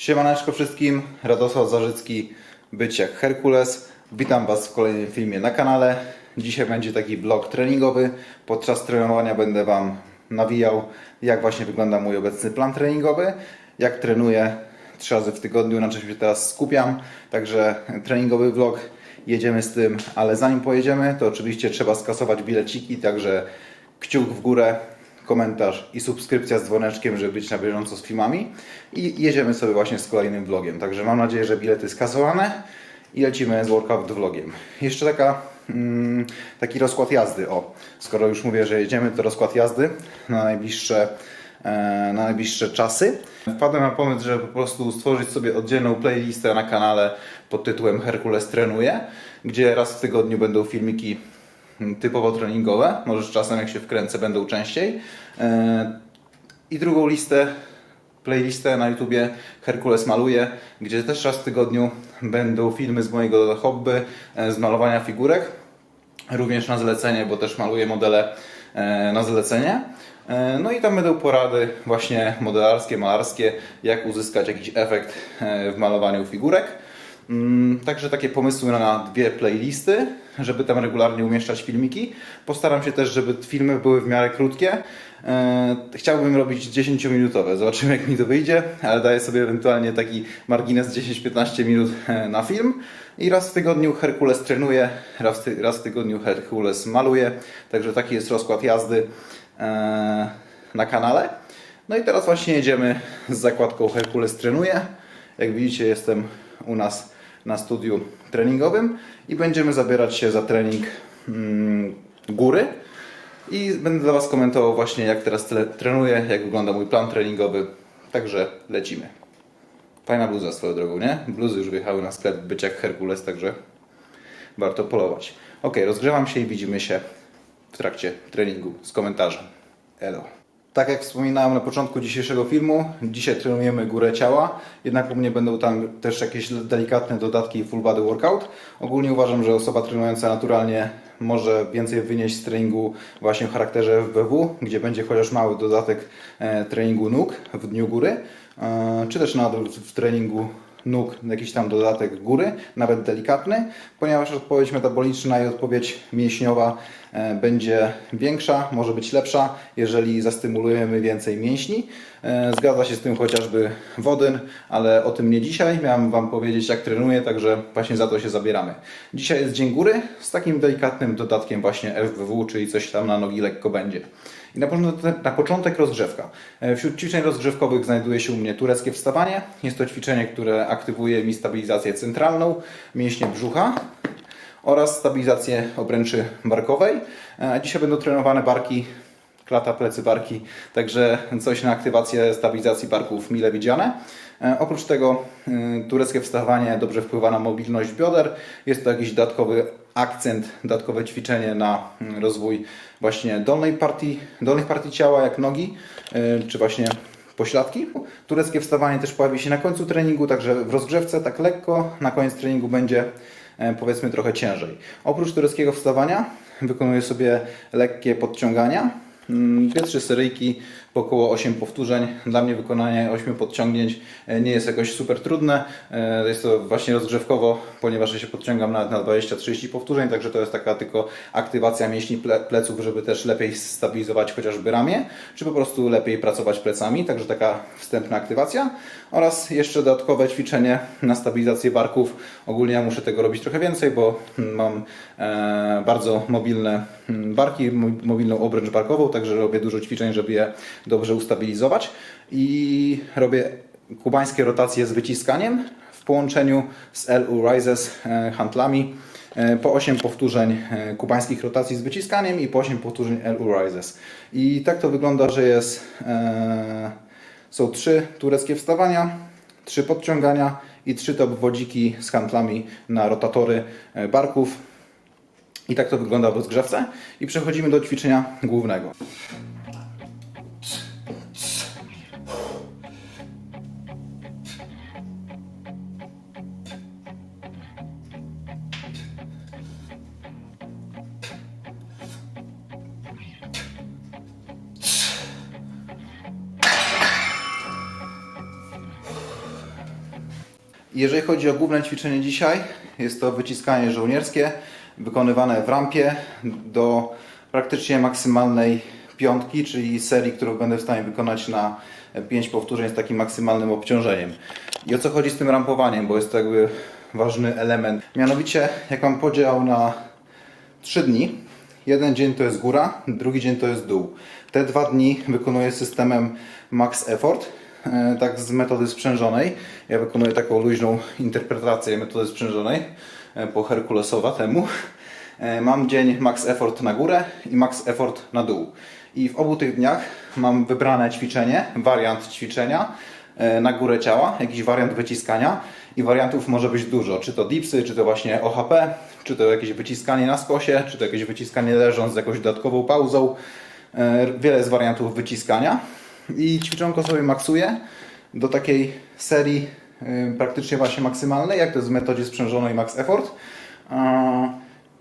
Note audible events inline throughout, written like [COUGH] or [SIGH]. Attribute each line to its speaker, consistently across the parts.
Speaker 1: Siemaneczko wszystkim, Radosław Zarzycki, być jak Herkules. Witam Was w kolejnym filmie na kanale. Dzisiaj będzie taki vlog treningowy. Podczas trenowania będę Wam nawijał, jak właśnie wygląda mój obecny plan treningowy, jak trenuję trzy razy w tygodniu, na czym się teraz skupiam. Także treningowy vlog, jedziemy z tym, ale zanim pojedziemy, to oczywiście trzeba skasować bileciki, także kciuk w górę, komentarz i subskrypcja z dzwoneczkiem, żeby być na bieżąco z filmami. I jedziemy sobie właśnie z kolejnym vlogiem. Także mam nadzieję, że bilety skasowane i lecimy z workout vlogiem. Jeszcze taka, mm, taki rozkład jazdy. O, skoro już mówię, że jedziemy, to rozkład jazdy na najbliższe, e, na najbliższe czasy. Wpadłem na pomysł, żeby po prostu stworzyć sobie oddzielną playlistę na kanale pod tytułem Herkules trenuje, gdzie raz w tygodniu będą filmiki typowo treningowe, może czasem jak się wkręcę będą częściej. E, I drugą listę, playlistę na YouTubie Herkules maluje, gdzie też raz w tygodniu będą filmy z mojego hobby, e, z malowania figurek. Również na zlecenie, bo też maluję modele e, na zlecenie. No i tam będą porady właśnie modelarskie, malarskie, jak uzyskać jakiś efekt w malowaniu figurek. Mm, Także takie pomysły na dwie playlisty, żeby tam regularnie umieszczać filmiki. Postaram się też, żeby filmy były w miarę krótkie. E, Chciałbym robić 10-minutowe, zobaczymy jak mi to wyjdzie, ale daję sobie ewentualnie taki margines 10-15 minut e, na film. I raz w tygodniu Herkules trenuje, raz raz w tygodniu Herkules maluje. Także taki jest rozkład jazdy e, na kanale. No i teraz właśnie jedziemy z zakładką Herkules trenuje. Jak widzicie, jestem u nas na studiu treningowym i będziemy zabierać się za trening mm, góry. I będę dla Was komentował właśnie jak teraz tre- trenuję, jak wygląda mój plan treningowy. Także lecimy. Fajna bluza swoją drogą, nie? Bluzy już wjechały na sklep być jak Herkules, także warto polować. Ok, rozgrzewam się i widzimy się w trakcie treningu z komentarzem. Elo. Tak jak wspominałem na początku dzisiejszego filmu, dzisiaj trenujemy górę ciała, jednak u mnie będą tam też jakieś delikatne dodatki full body workout. Ogólnie uważam, że osoba trenująca naturalnie może więcej wynieść z treningu właśnie w charakterze FBW, gdzie będzie chociaż mały dodatek e, treningu nóg w dniu góry, e, czy też nadal w treningu nóg jakiś tam dodatek góry, nawet delikatny, ponieważ odpowiedź metaboliczna i odpowiedź mięśniowa e, będzie większa, może być lepsza, jeżeli zastymulujemy więcej mięśni. E, Zgadza się z tym chociażby Wodyn, ale o tym nie dzisiaj. Miałem Wam powiedzieć jak trenuję, także właśnie za to się zabieramy. Dzisiaj jest dzień góry z takim delikatnym dodatkiem właśnie FWW, czyli coś tam na nogi lekko będzie. I na na początek rozgrzewka. E, Wśród ćwiczeń rozgrzewkowych znajduje się u mnie tureckie wstawanie. Jest to ćwiczenie, które aktywuje mi stabilizację centralną, mięśnie brzucha oraz stabilizację obręczy barkowej. E, Dzisiaj będą trenowane barki, klata, plecy, barki, także coś na aktywację stabilizacji barków mile widziane. E, Oprócz tego tureckie wstawanie dobrze wpływa na mobilność bioder. Jest to jakiś dodatkowy akcent, dodatkowe ćwiczenie na mm, rozwój właśnie dolnej partii, dolnych partii ciała, jak nogi, y, czy właśnie pośladki. Tureckie wstawanie też pojawi się na końcu treningu, także w rozgrzewce tak lekko, na koniec treningu będzie e, powiedzmy trochę ciężej. Oprócz tureckiego wstawania wykonuję sobie lekkie podciągania. Mm, Dwie, trzy seryjki po około 8 powtórzeń. Dla mnie wykonanie 8 podciągnięć e, nie jest jakoś super trudne. E, Jest to właśnie rozgrzewkowo, ponieważ ja się podciągam nawet na 20-30 powtórzeń, także to jest taka tylko aktywacja mięśni ple- pleców, żeby też lepiej stabilizować chociażby ramię, czy po prostu lepiej pracować plecami, także taka wstępna aktywacja. Oraz jeszcze dodatkowe ćwiczenie na stabilizację barków. Ogólnie ja muszę tego robić trochę więcej, bo mm, mam e, bardzo mobilne mm, barki, mo- mobilną obręcz barkową, także robię dużo ćwiczeń, żeby je dobrze ustabilizować i robię kubańskie rotacje z wyciskaniem w połączeniu z LU Rises e, handlami e, po 8 powtórzeń e, kubańskich rotacji z wyciskaniem i po 8 powtórzeń LU Rises. I tak to wygląda, że jest są trzy tureckie wstawania, trzy podciągania i trzy te obwodziki z handlami na rotatory barków. I tak to wygląda w rozgrzewce. I przechodzimy do ćwiczenia głównego. Jeżeli chodzi o główne ćwiczenie dzisiaj, jest to wyciskanie żołnierskie wykonywane w rampie do praktycznie maksymalnej piątki, czyli serii, którą będę w stanie wykonać na 5 powtórzeń z takim maksymalnym obciążeniem. I o co chodzi z tym rampowaniem, bo jest to jakby ważny element. Mianowicie, jak mam podział na 3 dni, jeden dzień to jest góra, drugi dzień to jest dół. Te dwa dni wykonuję systemem Max Effort, tak z metody sprzężonej. Ja wykonuję taką luźną interpretację metody sprzężonej e, po Herkulesowa temu. E, Mam dzień Max Effort na górę i Max Effort na dół. I w obu tych dniach mam wybrane ćwiczenie, wariant ćwiczenia e, na górę ciała, jakiś wariant wyciskania i wariantów może być dużo, czy to dipsy, czy to właśnie OHP, czy to jakieś wyciskanie na skosie, czy to jakieś wyciskanie leżąc z jakąś dodatkową pauzą. E, Wiele jest wariantów wyciskania i ćwiczonko sobie maksuję do takiej serii e, praktycznie właśnie maksymalnej, jak to jest w metodzie sprzężonej Max Effort.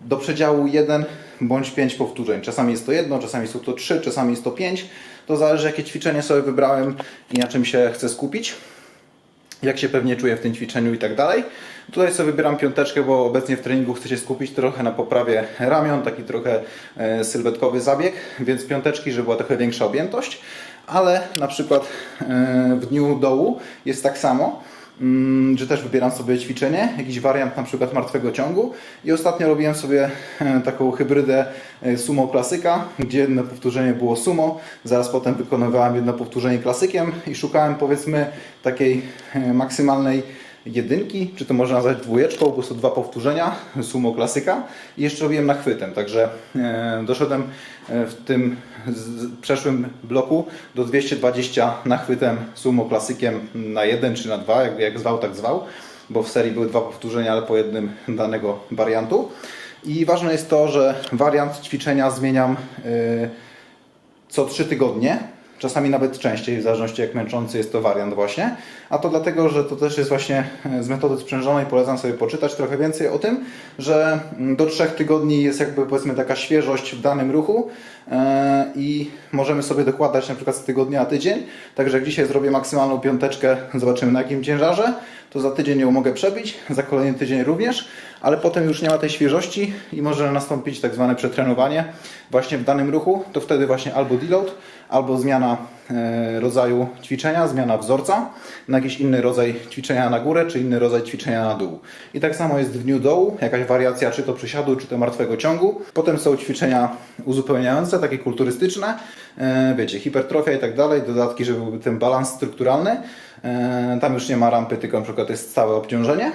Speaker 1: Do przedziału 1 bądź 5 powtórzeń. Czasami jest to jedno, czasami są to 3, czasami jest to 5. To zależy jakie ćwiczenie sobie wybrałem i na czym się chcę skupić. Jak się pewnie czuję w tym ćwiczeniu i tak dalej. Tutaj sobie wybieram piąteczkę, bo obecnie w treningu chcę się skupić trochę na poprawie ramion, taki trochę e, sylwetkowy zabieg, więc piąteczki, żeby była trochę większa objętość. Ale na przykład e, w dniu dołu jest tak samo. Mm, że też wybieram sobie ćwiczenie, jakiś wariant na przykład martwego ciągu i ostatnio robiłem sobie e, taką hybrydę e, sumo klasyka, gdzie jedno powtórzenie było sumo, zaraz potem wykonywałem jedno powtórzenie klasykiem i szukałem powiedzmy takiej maksymalnej jedynki, czy to można nazwać dwójeczką, po prostu dwa powtórzenia sumo klasyka. I jeszcze robiłem nachwytem, także e, doszedłem e, w tym przeszłym bloku do 220 nachwytem sumo klasykiem na jeden czy na dwa, jak, jak zwał tak zwał, bo w serii były dwa powtórzenia, ale po jednym danego wariantu. I ważne jest to, że wariant ćwiczenia zmieniam e, co 3 tygodnie, czasami nawet częściej, w zależności jak męczący jest to wariant właśnie. A to dlatego, że to też jest właśnie z metody sprzężonej, polecam sobie poczytać trochę więcej o tym, że do 3 tygodni jest jakby powiedzmy taka świeżość w danym ruchu e, i możemy sobie dokładać na przykład z tygodnia na tydzień. Także jak dzisiaj zrobię maksymalną piąteczkę, zobaczymy na jakim ciężarze, to za tydzień ją mogę przebić, za kolejny tydzień również, ale potem już nie ma tej świeżości i może nastąpić tak zwane przetrenowanie właśnie w danym ruchu, to wtedy właśnie albo deload, albo zmiana e, rodzaju ćwiczenia, zmiana wzorca na jakiś inny rodzaj ćwiczenia na górę, czy inny rodzaj ćwiczenia na dół. I tak samo jest w dniu dołu, jakaś wariacja czy to przysiadu, czy to martwego ciągu. Potem są ćwiczenia uzupełniające, takie kulturystyczne, e, wiecie, hipertrofia i tak dalej, dodatki, żeby był ten balans strukturalny. E, Tam już nie ma rampy, tylko na przykład jest stałe obciążenie.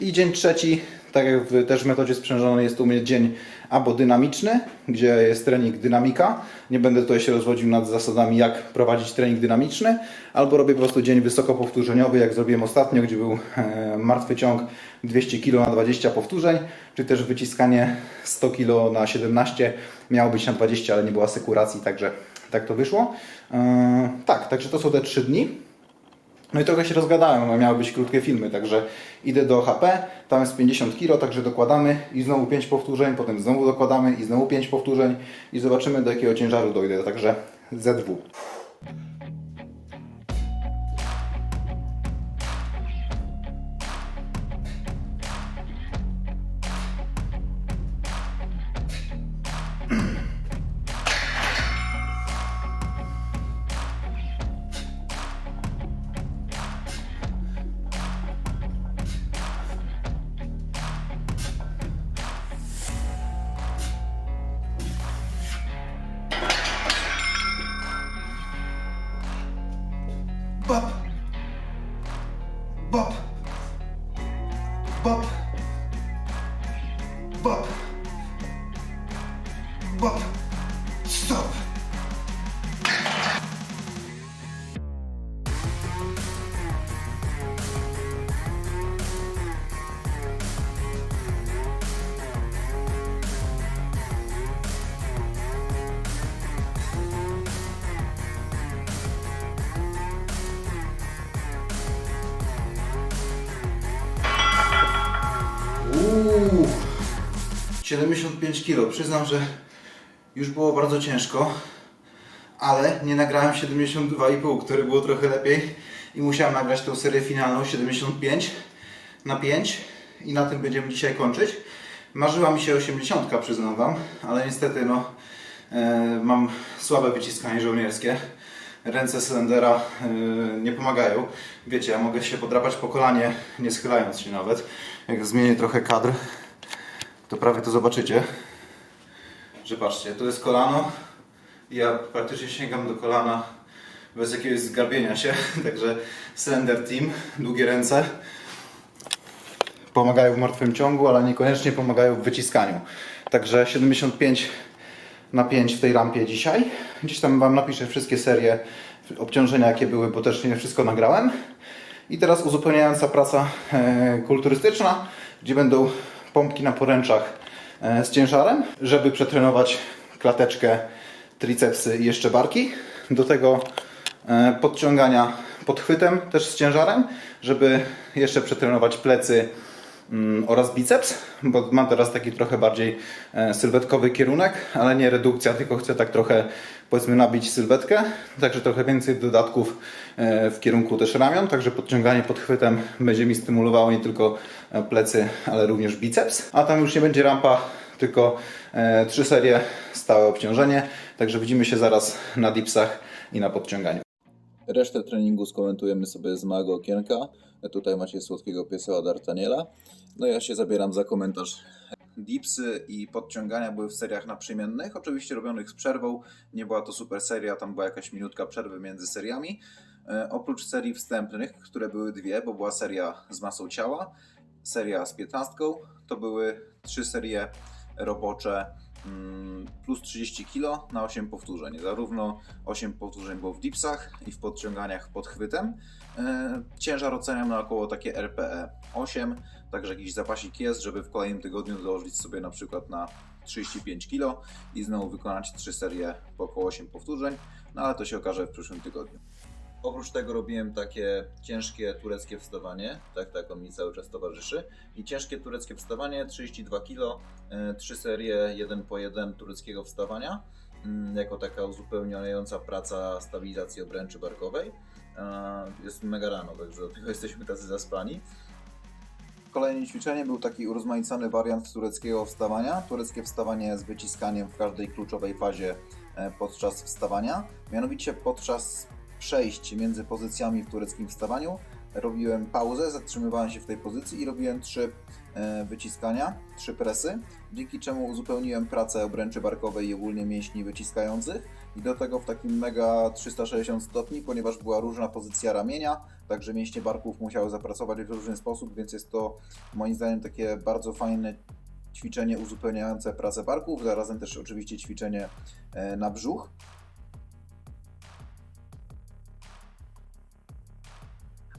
Speaker 1: I dzień trzeci, tak jak w, też w metodzie sprzężonej jest u mnie dzień albo dynamiczny, gdzie jest trening dynamika. Nie będę tutaj się rozwodził nad zasadami, jak prowadzić trening dynamiczny, albo robię po prostu dzień wysokopowtórzeniowy, jak zrobiłem ostatnio, gdzie był e, martwy ciąg 200 kg na 20 powtórzeń, czy też wyciskanie 100 kg na 17 miało być na 20, ale nie było asekuracji, także tak to wyszło. E, tak, także to są te 3 dni. No i trochę się rozgadałem, no miały być krótkie filmy, także idę do HP, tam jest 50 kg, także dokładamy i znowu 5 powtórzeń, potem znowu dokładamy i znowu 5 powtórzeń i zobaczymy do jakiego ciężaru dojdę, także ZW. Bop. Stop. Uuu, 75 kg. Przyznam, że już było bardzo ciężko, ale nie nagrałem 72,5, które było trochę lepiej i musiałem nagrać tą serię finalną 75 na 5 i na tym będziemy dzisiaj kończyć. Marzyła mi się 80, przyznam Wam, ale niestety no, e, mam słabe wyciskanie żołnierskie. Ręce cylindera e, nie pomagają. Wiecie, ja mogę się podrapać po kolanie, nie schylając się nawet. Jak zmienię trochę kadr, to prawie to zobaczycie. Że patrzcie, tu jest kolano i ja praktycznie sięgam do kolana bez jakiegoś zgarbienia się. [LAUGHS] Także Slender Team, długie ręce pomagają w martwym ciągu, ale niekoniecznie pomagają w wyciskaniu. Także 75 na 5 w tej rampie dzisiaj. Gdzieś tam Wam napiszę wszystkie serie obciążenia, jakie były, bo też nie wszystko nagrałem. I teraz uzupełniająca praca e, kulturystyczna, gdzie będą pompki na poręczach z ciężarem, żeby przetrenować klateczkę, tricepsy i jeszcze barki. Do tego e, podciągania podchwytem też z ciężarem, żeby jeszcze przetrenować plecy mm, oraz biceps, bo mam teraz taki trochę bardziej e, sylwetkowy kierunek, ale nie redukcja, tylko chcę tak trochę powiedzmy nabić sylwetkę, także trochę więcej dodatków e, w kierunku też ramion, także podciąganie podchwytem będzie mi stymulowało nie tylko e, plecy, ale również biceps, a tam już nie będzie rampa, tylko e, trzy serie stałe obciążenie, także widzimy się zaraz na dipsach i na podciąganiu.
Speaker 2: Resztę treningu skomentujemy sobie z małego okienka. Tutaj macie słodkiego pieseła D'Artaniela. No ja się zabieram za komentarz.
Speaker 1: Dipsy i podciągania były w seriach naprzemiennych, oczywiście robionych z przerwą. Nie była to super seria, tam była jakaś minutka przerwy między seriami. E, oprócz serii wstępnych, które były dwie, bo była seria z masą ciała, seria z piętnastką, to były trzy serie robocze mm, plus 30 kg na 8 powtórzeń. Zarówno 8 powtórzeń było w dipsach i w podciąganiach pod chwytem. E, Ciężar oceniam na około takie RPE 8, także jakiś zapasik jest, żeby w kolejnym tygodniu dołożyć sobie na przykład na 35 kg i znowu wykonać 3 serie po około 8 powtórzeń, no ale to się okaże w przyszłym tygodniu.
Speaker 2: Oprócz tego robiłem takie ciężkie tureckie wstawanie, tak, tak, on mi cały czas towarzyszy. I ciężkie tureckie wstawanie, 32 kg, 3 serie 1 po 1 tureckiego wstawania, mm, jako taka uzupełniająca praca stabilizacji obręczy barkowej. E, Jest mega rano, także dlatego [LAUGHS] jesteśmy tacy zaspani.
Speaker 1: Kolejnym ćwiczeniem był taki urozmaicony wariant tureckiego wstawania. Tureckie wstawanie z wyciskaniem w każdej kluczowej fazie e, podczas wstawania. Mianowicie podczas przejść między pozycjami w tureckim wstawaniu robiłem pauzę, zatrzymywałem się w tej pozycji i robiłem trzy e, wyciskania, trzy presy, dzięki czemu uzupełniłem pracę obręczy barkowej i ogólnie mięśni wyciskających i do tego w takim mega 360 stopni, ponieważ była różna pozycja ramienia, także mięśnie barków musiały zapracować w różny sposób, więc jest to moim zdaniem takie bardzo fajne ćwiczenie uzupełniające pracę barków, zarazem też oczywiście ćwiczenie e, na brzuch.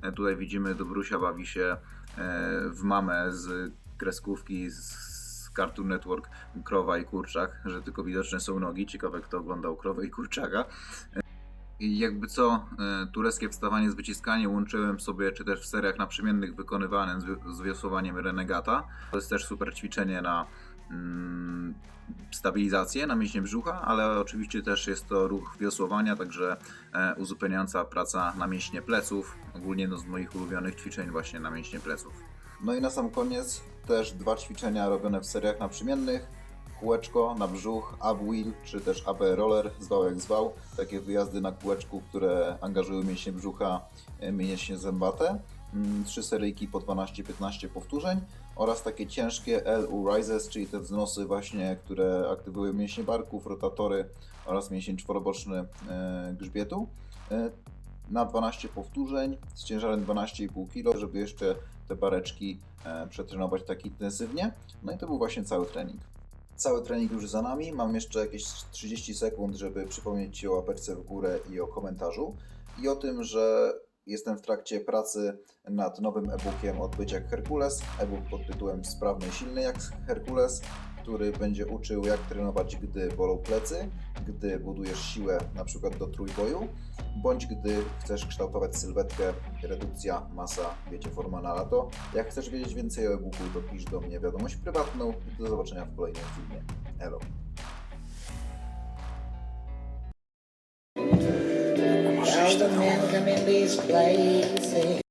Speaker 2: E, Tutaj widzimy, Dobrusia bawi się e, w mamę z kreskówki z Cartoon Network Krowa i Kurczak, że tylko widoczne są nogi. Ciekawe, kto oglądał Krowę i Kurczaka. I jakby co, e, tureckie wstawanie z wyciskaniem łączyłem sobie, czy też w seriach naprzemiennych wykonywanym z, wi- z wiosłowaniem renegata. To jest też super ćwiczenie na mm, stabilizację, na mięśnie brzucha, ale oczywiście też jest to ruch wiosłowania, także e, uzupełniająca praca na mięśnie pleców. Ogólnie jedno z moich ulubionych ćwiczeń właśnie na mięśnie pleców.
Speaker 1: No i na sam koniec też dwa ćwiczenia robione w seriach naprzemiennych. Kółeczko na brzuch, up wheel, czy też AB roller, zwał jak zwał. Takie wyjazdy na kółeczku, które angażują mięśnie brzucha, e, mięśnie zębate. Mm, Trzy seryjki po 12-15 powtórzeń oraz takie ciężkie LU rises, czyli te wznosy właśnie, które aktywują mięśnie barków, rotatory oraz mięsień czworoboczny e, grzbietu. E, Na 12 powtórzeń z ciężarem 12,5 kg, żeby jeszcze te bareczki e, przetrenować tak intensywnie. No i to był właśnie cały trening. Cały trening już za nami. Mam jeszcze jakieś 30 sekund, żeby przypomnieć Ci o łapeczce w górę i o komentarzu. I o tym, że jestem w trakcie pracy nad nowym e-bookiem od Być jak Herkules. E-book pod tytułem Sprawny silny jak Herkules, który będzie uczył jak trenować, gdy bolą plecy, gdy budujesz siłę na przykład do trójboju, bądź gdy chcesz kształtować sylwetkę, redukcja, masa, wiecie, forma na lato. Jak chcesz wiedzieć więcej o e-booku, to pisz do mnie wiadomość prywatną i do zobaczenia w kolejnym filmie. Elo.